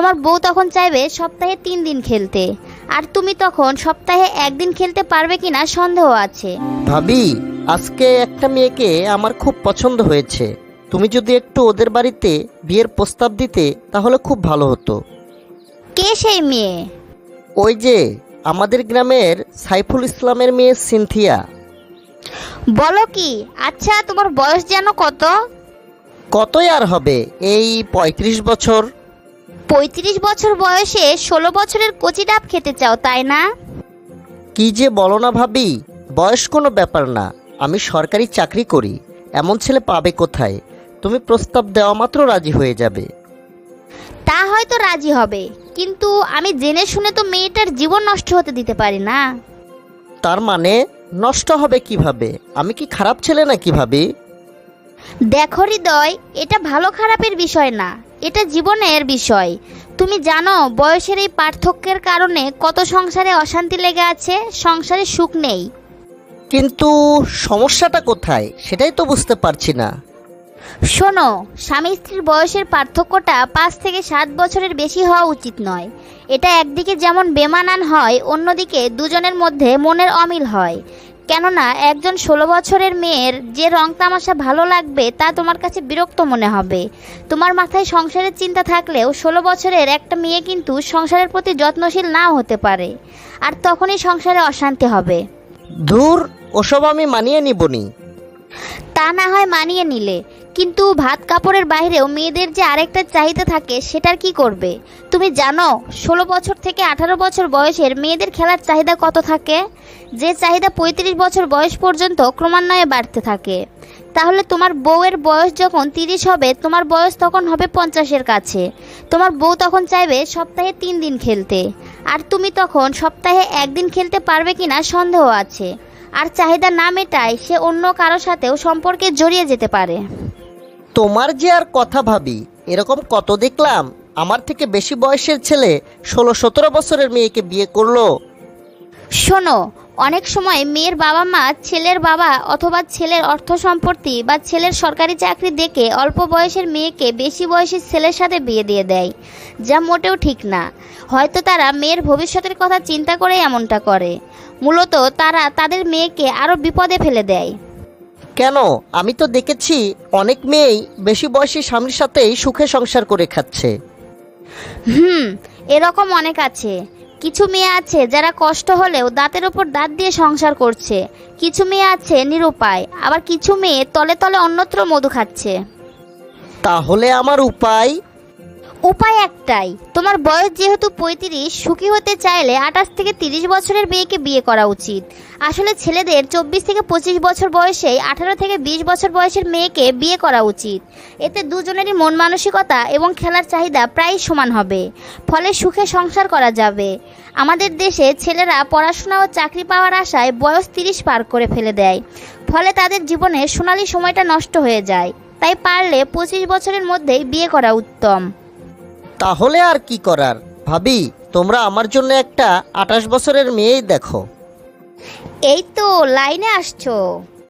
তোমার বউ তখন চাইবে সপ্তাহে তিন দিন খেলতে। আর তুমি তখন সপ্তাহে একদিন খেলতে পারবে কিনা সন্দেহ আছে। ভাবি আজকে একটা মেয়েকে আমার খুব পছন্দ হয়েছে। তুমি যদি একটু ওদের বাড়িতে বিয়ের প্রস্তাব দিতে তাহলে খুব ভালো হতো। কে সেই মেয়ে? ওই যে আমাদের গ্রামের সাইফুল ইসলামের মেয়ে সিনথিয়া। বলো কি আচ্ছা তোমার বয়স যেন কত? কতই আর হবে? এই পঁয়ত্রিশ বছর। পঁয়ত্রিশ বছর বয়সে ষোলো বছরের কচি ডাব খেতে চাও তাই না? কি যে বলো না ভাবি বয়স কোনো ব্যাপার না। আমি সরকারি চাকরি করি এমন ছেলে পাবে কোথায়? তুমি প্রস্তাব দেওয়া মাত্র রাজি হয়ে যাবে। তা হয়তো রাজি হবে কিন্তু আমি জেনে শুনে তো মেয়েটার জীবন নষ্ট হতে দিতে পারি না। তার মানে নষ্ট হবে কীভাবে? আমি কি খারাপ ছেলে নাকি ভাবি? দেখো হৃদয় এটা ভালো খারাপের বিষয় না। এটা জীবনের বিষয়। তুমি জানো বয়সের এই পার্থক্যের কারণে কত সংসারে অশান্তি লেগে আছে সংসারে সুখ নেই। কিন্তু সমস্যাটা কোথায় সেটাই তো বুঝতে পারছি না। শোনো স্বামী স্ত্রীর বয়সের পার্থক্যটা পাঁচ থেকে সাত বছরের বেশি হওয়া উচিত নয়। এটা একদিকে যেমন বেমানান হয় অন্যদিকে দুজনের মধ্যে মনের অমিল হয়। কেননা একজন ষোলো বছরের মেয়ের যে রং তামাশা ভালো লাগবে তা তোমার কাছে বিরক্ত মনে হবে। তোমার মাথায় সংসারের চিন্তা থাকলেও ষোলো বছরের একটা মেয়ে কিন্তু সংসারের প্রতি যত্নশীল নাও হতে পারে। আর তখনই সংসারে অশান্তি হবে। ধুর ওসব আমি মানিয়ে নিবনি। তা না হয় মানিয়ে নিলে। কিন্তু ভাত কাপড়ের বাইরেও মেয়েদের যে আরেকটা চাহিদা থাকে, সেটার কি করবে? তুমি জানো, ষোলো বছর থেকে আঠারো বছর বয়সের মেয়েদের খেলার চাহিদা কত থাকে? যে চাহিদা পঁয়ত্রিশ বছর বয়স পর্যন্ত ক্রমান্বয়ে বাড়তে থাকে। তাহলে তোমার বউয়ের বয়স যখন তিরিশ হবে, তোমার বয়স তখন হবে পঞ্চাশের কাছে। তোমার বউ তখন চাইবে সপ্তাহে তিন দিন খেলতে। আর তুমি তখন সপ্তাহে একদিন খেলতে পারবে কিনা সন্দেহ আছে। আর চাহিদা না মেটায় সে অন্য কারও সাথেও সম্পর্কে জড়িয়ে যেতে পারে। তোমার যে আর কথা ভাবি, এরকম কত দেখলাম? আমার থেকে বেশি বয়সের ছেলে ষোলো সতেরো বছরের মেয়েকে বিয়ে করল। শোনো, অনেক সময় মেয়ের বাবা মা ছেলের বাবা অথবা ছেলের অর্থ সম্পত্তি বা ছেলের সরকারি চাকরি দেখে অল্প বয়সের মেয়েকে বেশি বয়সের ছেলের সাথে বিয়ে দিয়ে দেয়, যা মোটেও ঠিক না। হয়তো তারা মেয়ের ভবিষ্যতের কথা চিন্তা করে এমনটা করে। মূলত তারা তাদের মেয়েকে আরও বিপদে ফেলে দেয়। কেন? আমি তো দেখেছি অনেক মেয়েই বেশি বয়সী স্বামীর সাথেই সুখে সংসার করে খাচ্ছে। হুম এরকম অনেক আছে। কিছু মেয়ে আছে যারা কষ্ট হলেও দাঁতের ওপর দাঁত দিয়ে সংসার করছে। কিছু মেয়ে আছে নিরুপায় আবার কিছু মেয়ে তলে তলে অন্যত্র মধু খাচ্ছে। তাহলে আমার উপায়? উপায় একটাই। তোমার বয়স যেহেতু পঁয়ত্রিশ, সুখী হতে চাইলে আঠাশ থেকে তিরিশ বছরের মেয়েকে বিয়ে করা উচিত। আসলে ছেলেদের চব্বিশ থেকে পঁচিশ বছর বয়সে আঠারো থেকে বিশ বছর বয়সের মেয়েকে বিয়ে করা উচিত। এতে দুজনেরই মন মানসিকতা এবং খেলার চাহিদা প্রায় সমান হবে। ফলে সুখে সংসার করা যাবে। আমাদের দেশে ছেলেরা পড়াশোনা ও চাকরি পাওয়ার আশায় বয়স তিরিশ পার করে ফেলে দেয়। ফলে তাদের জীবনে সোনালি সময়টা নষ্ট হয়ে যায়। তাই পারলে পঁচিশ বছরের মধ্যেই বিয়ে করা উত্তম। তাহলে আর কি করার? ভাবি, তোমরা আমার জন্য একটা আঠাশ বছরের মেয়েই দেখো। এই তো, লাইনে আসছো।